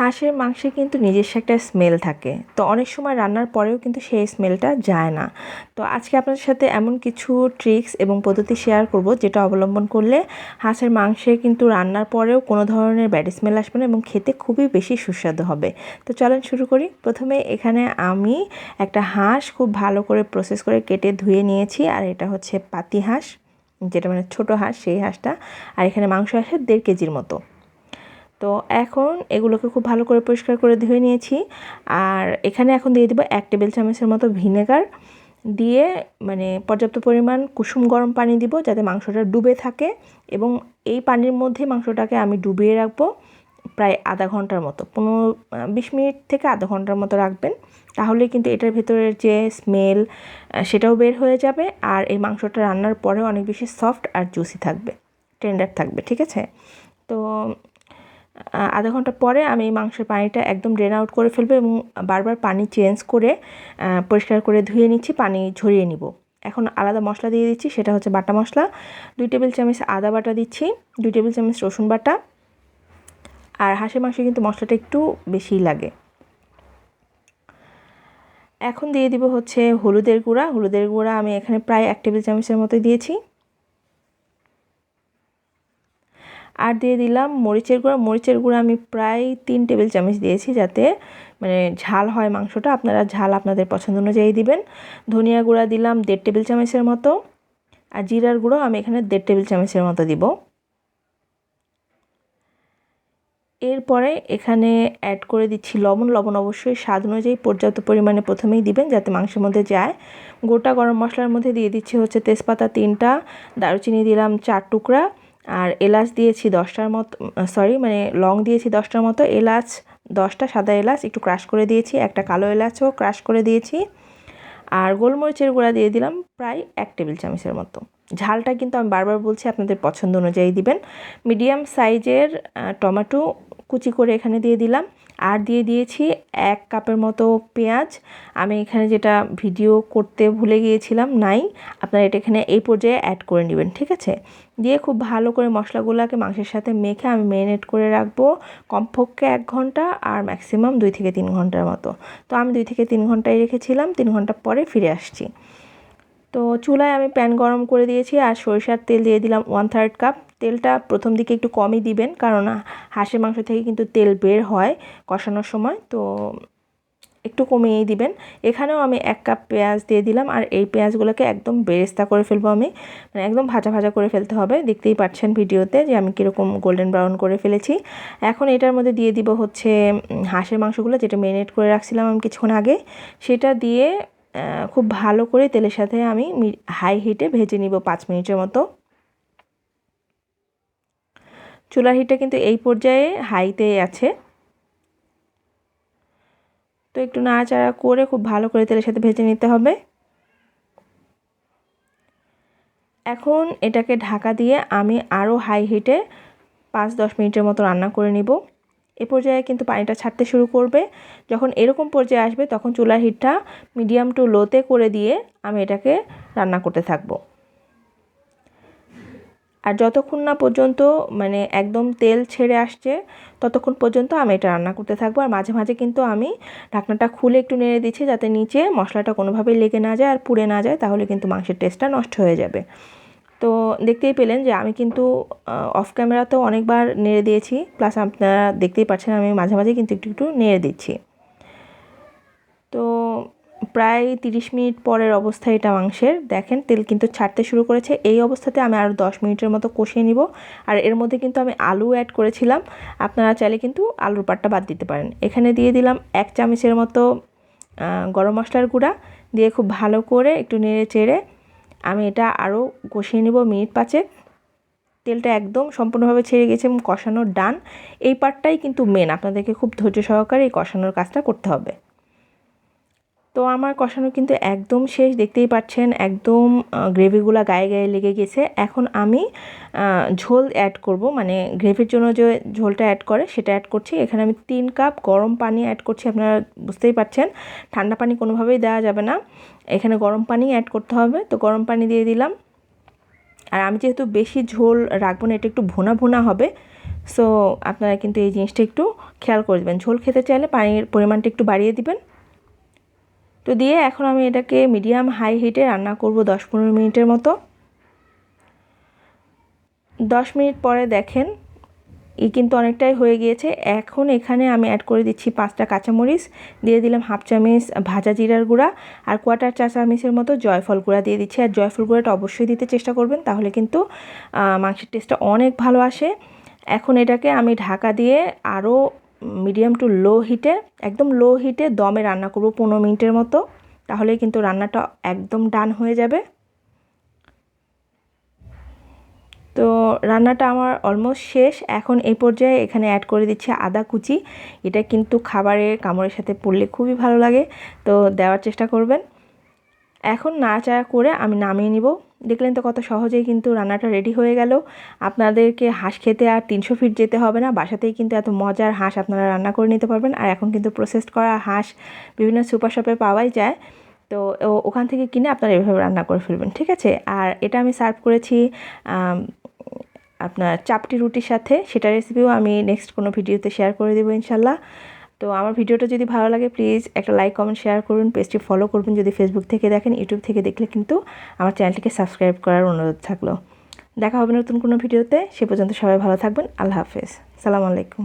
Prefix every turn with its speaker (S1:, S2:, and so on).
S1: হাঁসের মাংসে কিন্তু নিজস্ব একটা স্মেল থাকে। তো অনেক সময় রান্নার পরেও কিন্তু সেই স্মেলটা যায় না। তো আজকে আপনাদের সাথে এমন কিছু ট্রিক্স এবং পদ্ধতি শেয়ার করব যেটা অবলম্বন করলে হাঁসের মাংসে কিন্তু রান্নার পরেও কোনো ধরনের ব্যাড স্মেল আসবে না এবং খেতে খুবই বেশি সুস্বাদু হবে। তো চলেন শুরু করি। প্রথমে এখানে আমি একটা হাঁস খুব ভালো করে প্রসেস করে কেটে ধুয়ে নিয়েছি আর এটা হচ্ছে পাতি হাঁস, যেটা মানে ছোটো হাঁস, সেই হাঁসটা। আর এখানে মাংস আসে দেড় কেজির মতো। তো এখন এগুলোকে খুব ভালো করে পরিষ্কার করে ধুয়ে নিয়েছি। আর এখানে এখন দিয়ে দেবো এক টেবিল চামচের মতো ভিনেগার। দিয়ে মানে পর্যাপ্ত পরিমাণ কুসুম গরম পানি দিব যাতে মাংসটা ডুবে থাকে এবং এই পানির মধ্যে মাংসটাকে আমি ডুবিয়ে রাখব প্রায় আধা ঘণ্টার মতো। পনেরো, বিশ মিনিট থেকে আধা ঘণ্টার মতো রাখবেন। তাহলে কিন্তু এটার ভেতরের যে স্মেল সেটাও বের হয়ে যাবে আর এই মাংসটা রান্নার পরেও অনেক বেশি সফট আর জুসি থাকবে, টেন্ডার থাকবে, ঠিক আছে? তো আধা ঘণ্টা পরে আমি মাংসের পানিটা একদম ড্রেন আউট করে ফেলব এবং বারবার পানি চেঞ্জ করে পরিষ্কার করে ধুয়ে নিচ্ছি, পানি ঝরিয়ে নিব। এখন আলাদা মশলা দিয়ে দিচ্ছি, সেটা হচ্ছে বাটা মশলা। দুই টেবিল চামচ আদা বাটা দিচ্ছি, দুই টেবিল চামচ রসুন বাটা। আর হাঁসের মাংসে কিন্তু মশলাটা একটু বেশিই লাগে। এখন দিয়ে দিব হচ্ছে হলুদের গুঁড়া। হলুদের গুঁড়া আমি এখানে প্রায় এক টেবিল চামচের মতো দিয়েছি। আর দিয়ে দিলাম মরিচের গুঁড়া। মরিচের গুঁড়া আমি প্রায় তিন টেবিল চামচ দিয়েছি যাতে মানে ঝাল হয় মাংসটা। আপনারা ঝাল আপনাদের পছন্দ অনুযায়ী দিবেন। ধনিয়া গুঁড়া দিলাম দেড় টেবিল চামচের মতো। আর জিরার গুঁড়ো আমি এখানে দেড় টেবিল চামচের মতো দিব। এরপরে এখানে অ্যাড করে দিচ্ছি লবণ। লবণ অবশ্যই স্বাদ অনুযায়ী পর্যাপ্ত পরিমাণে প্রথমেই দিবেন যাতে মাংসের মধ্যে যায়। গোটা গরম মশলার মধ্যে দিয়ে দিচ্ছি হচ্ছে তেজপাতা তিনটা। দারুচিনি দিলাম চার টুকরা। আর এলাচ দিয়েছি দশটার মতো সরি মানে লং দিয়েছি দশটার মতো এলাচ, দশটা সাদা এলাচ, একটু ক্রাশ করে দিয়েছি, একটা কালো এলাচও ক্রাশ করে দিয়েছি। আর গোলমরিচের গুঁড়া দিয়ে দিলাম প্রায় এক টেবিল চামচের মতো। ঝালটা কিন্তু আমি বারবার বলছি, আপনাদের পছন্দ অনুযায়ী দিবেন। মিডিয়াম সাইজের টমেটো কুচি করে এখানে দিয়ে দিলাম। আর দিয়ে দিয়েছি এক কাপের মতো পেঁয়াজ। আমি এখানে যেটা ভিডিও করতে ভুলে গিয়েছিলাম, নাই। আপনারা এটা এখানে এই পর্যায়ে অ্যাড করে নেবেন, ঠিক আছে? দিয়ে খুব ভালো করে মশলাগুলোকে মাংসের সাথে মেখে আমি ম্যারিনেট করে রাখব কমপক্ষে এক ঘণ্টা আর ম্যাক্সিমাম দুই থেকে তিন ঘণ্টার মতো। তো আমি দুই থেকে তিন ঘন্টায় রেখেছিলাম, তিন ঘণ্টা পরে ফিরে আসছি। তো চুলায় আমি প্যান গরম করে দিয়েছি আর সরিষার তেল দিয়ে দিলাম ওয়ান থার্ড কাপ তেলটা প্রথম দিকে একটু কমই দিবেন, কারণ হাঁসের মাংস থেকে কিন্তু তেল বের হয় কষানোর সময়, তো একটু কমিয়েই দিবেন। এখানেও আমি এক কাপ পেঁয়াজ দিয়ে দিলাম, আর এই পেঁয়াজগুলোকে একদম বেরেস্তা করে ফেলব আমি। মানে একদম ভাজা ভাজা করে ফেলতে হবে। দেখতেই পাচ্ছেন ভিডিওতে যে আমি কীরকম গোল্ডেন ব্রাউন করে ফেলেছি। এখন এটার মধ্যে দিয়ে দিব হচ্ছে হাঁসের মাংসগুলো যেটা মেরিনেট করে রাখছিলাম আমি কিছুক্ষণ আগে। সেটা দিয়ে খুব ভালো করে তেলের সাথে আমি হাই হিটে ভেজে নিব পাঁচ মিনিটের মতো। চুলার হিটটা কিন্তু এই পর্যায়ে হাইতে আছে। তো একটু নাড়াচাড়া করে খুব ভালো করে তেলের সাথে ভেজে নিতে হবে। এখন এটাকে ঢাকা দিয়ে আমি আরও হাই হিটে পাঁচ দশ মিনিটের মতো রান্না করে নিব। এ পর্যায়ে কিন্তু পানিটা ছাড়তে শুরু করবে। যখন এরকম পর্যায়ে আসবে তখন চুলার হিটটা মিডিয়াম টু লোতে করে দিয়ে আমি এটাকে রান্না করতে থাকব। আর যতক্ষণ না পর্যন্ত মানে একদম তেল ছেড়ে আসছে, ততক্ষণ পর্যন্ত আমি এটা রান্না করতে থাকব। আর মাঝে মাঝে কিন্তু আমি ঢাকনাটা খুলে একটু নেড়ে দিচ্ছি যাতে নিচে মশলাটা কোনোভাবেই লেগে না যায় আর পুড়ে না যায়, তাহলে কিন্তু মাংসের টেস্টটা নষ্ট হয়ে যাবে। তো দেখতেই পেলেন যে আমি কিন্তু অফ ক্যামেরাতেও অনেকবার নেড়ে দিয়েছি প্লাস আপনারা দেখতেই পাচ্ছেন আমি মাঝে মাঝে কিন্তু একটু একটু নেড়ে দিচ্ছি। তো প্রায় তিরিশ মিনিট পরের অবস্থা এটা মাংসের। দেখেন, তেল কিন্তু ছাড়তে শুরু করেছে। এই অবস্থাতে আমি আরও দশ মিনিটের মতো কষিয়ে নিব। আর এর মধ্যে কিন্তু আমি আলু অ্যাড করেছিলাম। আপনারা চাইলে কিন্তু আলুর পাটটা বাদ দিতে পারেন। এখানে দিয়ে দিলাম এক চামচের মতো গরম মশলার গুঁড়া। দিয়ে খুব ভালো করে একটু নেড়ে চেড়ে আমি এটা আরও কষিয়ে নেব মিনিট পাঁচেক। তেলটা একদম সম্পূর্ণভাবে ছেড়ে গেছে এবং কষানোর ডান এই পার্টটাই কিন্তু মেন আপনাদেরকে খুব ধৈর্য সহকারে এই কষানোর কাজটা করতে হবে। তো আমার কষানো কিন্তু একদম শেষ, দেখতেই পাচ্ছেন একদম গ্রেভিগুলো গায়ে গায়ে লেগে গেছে। এখন আমি ঝোল অ্যাড করব মানে গ্রেভির জন্য যে ঝোলটা অ্যাড করে সেটা অ্যাড করছি। এখানে আমি তিন কাপ গরম পানি অ্যাড করছি, আপনারা বুঝতেই পারছেন ঠান্ডা পানি কোনোভাবেই দেওয়া যাবে না। এখানে গরম পানি অ্যাড করতে হবে। তো গরম পানি দিয়ে দিলাম। আর আমি যেহেতু বেশি ঝোল রাখব না, এটা একটু ভোনা ভোনা হবে। সো আপনারা কিন্তু এই জিনিসটা একটু খেয়াল করে দেবেন ঝোল খেতে চাইলে পানির পরিমাণটা একটু বাড়িয়ে দিবেন। তো দিয়ে এখন আমি এটাকে মিডিয়াম হাই হিটে রান্না করব দশ পনেরো মিনিটের মতো। দশ মিনিট পরে দেখেন, ই কিন্তু অনেকটাই হয়ে গিয়েছে। এখন এখানে আমি অ্যাড করে দিচ্ছি পাঁচটা কাঁচামরিচ, দিয়ে দিলাম হাফ চামচ ভাজা জিরার গুঁড়া আর কোয়াটার চা চামচের মতো জয়ফল গুঁড়া দিয়ে দিচ্ছি। আর জয়ফল গুঁড়াটা অবশ্যই দিতে চেষ্টা করবেন, তাহলে কিন্তু মাংসের টেস্টটা অনেক ভালো আসে। এখন এটাকে আমি ঢাকা দিয়ে আরও মিডিয়াম টু লো হিটে, একদম লো হিটে দমে রান্না করব পনেরো মিনিটের মতো। তাহলেই কিন্তু রান্নাটা একদম ডান হয়ে যাবে। তো রান্নাটা আমার অলমোস্ট শেষ। এখন এই পর্যায়ে এখানে অ্যাড করে দিচ্ছি আদা কুচি। এটা কিন্তু খাবারের কামড়ের সাথে পড়লে খুবই ভালো লাগে। তো দেওয়ার চেষ্টা করবেন। এখন নাড়াচাড়া করে আমি নামিয়ে নিব। দেখলেন তো কত সহজেই কিন্তু রান্নাটা রেডি হয়ে গেল। আপনাদেরকে হাঁস খেতে আর তিনশো ফিট যেতে হবে না, বাসাতেই কিন্তু এত মজার হাঁস আপনারা রান্না করে নিতে পারবেন। আর এখন কিন্তু প্রসেস করা হাঁস বিভিন্ন সুপার শপে পাওয়াই যায়। তো ওখান থেকে কিনে আপনারা এভাবে রান্না করে ফেলবেন, ঠিক আছে? আর এটা আমি সার্ভ করেছি আপনার চাপটি রুটির সাথে। সেটা রেসিপিও আমি নেক্সট কোনো ভিডিওতে শেয়ার করে দেবো ইনশাল্লাহ। তো আমার ভিডিওটা যদি ভালো লাগে প্লিজ একটা লাইক কমেন্ট শেয়ার করুন পেজটি ফলো করবেন। যদি ফেসবুক থেকে দেখেন ইউটিউব থেকে দেখলে কিন্তু আমার চ্যানেলটিকে সাবস্ক্রাইব করার অনুরোধ থাকল। দেখা হবে নতুন কোনো ভিডিওতে। সে পর্যন্ত সবাই ভালো থাকবেন। আল্লাহ হাফেজ। সালাম আলাইকুম।